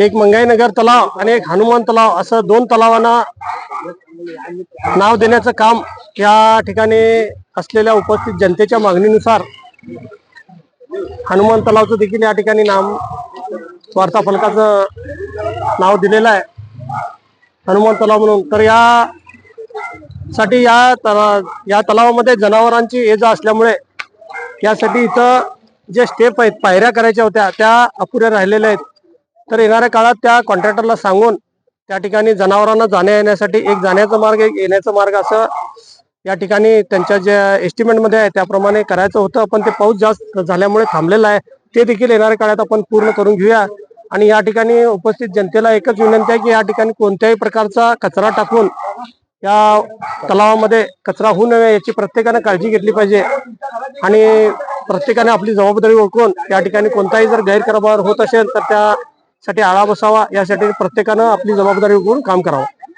एक मंगाईनगर तलाव आणि एक हनुमान तलाव असं दोन तलावांना नाव देण्याचं काम या ठिकाणी असलेल्या उपस्थित जनतेच्या मागणीनुसार हनुमान तलावचं देखील या ठिकाणी नाम वार्ता फलकाचं नाव दिलेलं आहे. हनुमान तलाव म्हणून. तर या साठी या तला या तलावामध्ये जनावरांची ये जा असल्यामुळे यासाठी इथं जे स्टेप आहेत पायऱ्या करायच्या होत्या त्या अपुऱ्या राहिलेल्या आहेत. तर येणाऱ्या काळात त्या कॉन्ट्रॅक्टरला सांगून त्या ठिकाणी जनावरांना जाण्या येण्यासाठी एक जाण्याचा मार्ग एक येण्याचा मार्ग असं या ठिकाणी त्यांच्या ज्या एस्टिमेटमध्ये आहे त्याप्रमाणे करायचं होतं. पण ते पाऊस जास्त झाल्यामुळे थांबलेलं आहे. ते देखील येणाऱ्या काळात आपण पूर्ण करून घेऊया. आणि या ठिकाणी उपस्थित जनतेला एकच विनंती आहे की या ठिकाणी कोणत्याही प्रकारचा कचरा टाकून या तलावामध्ये कचरा होऊ नये याची प्रत्येकानं काळजी घेतली पाहिजे. आणि प्रत्येकाने आपली जबाबदारी ओळखून या ठिकाणी कोणताही जर गैरकारभार होत असेल तर त्यासाठी आळा बसावा. यासाठी प्रत्येकानं आपली जबाबदारी ओळखून काम करावं.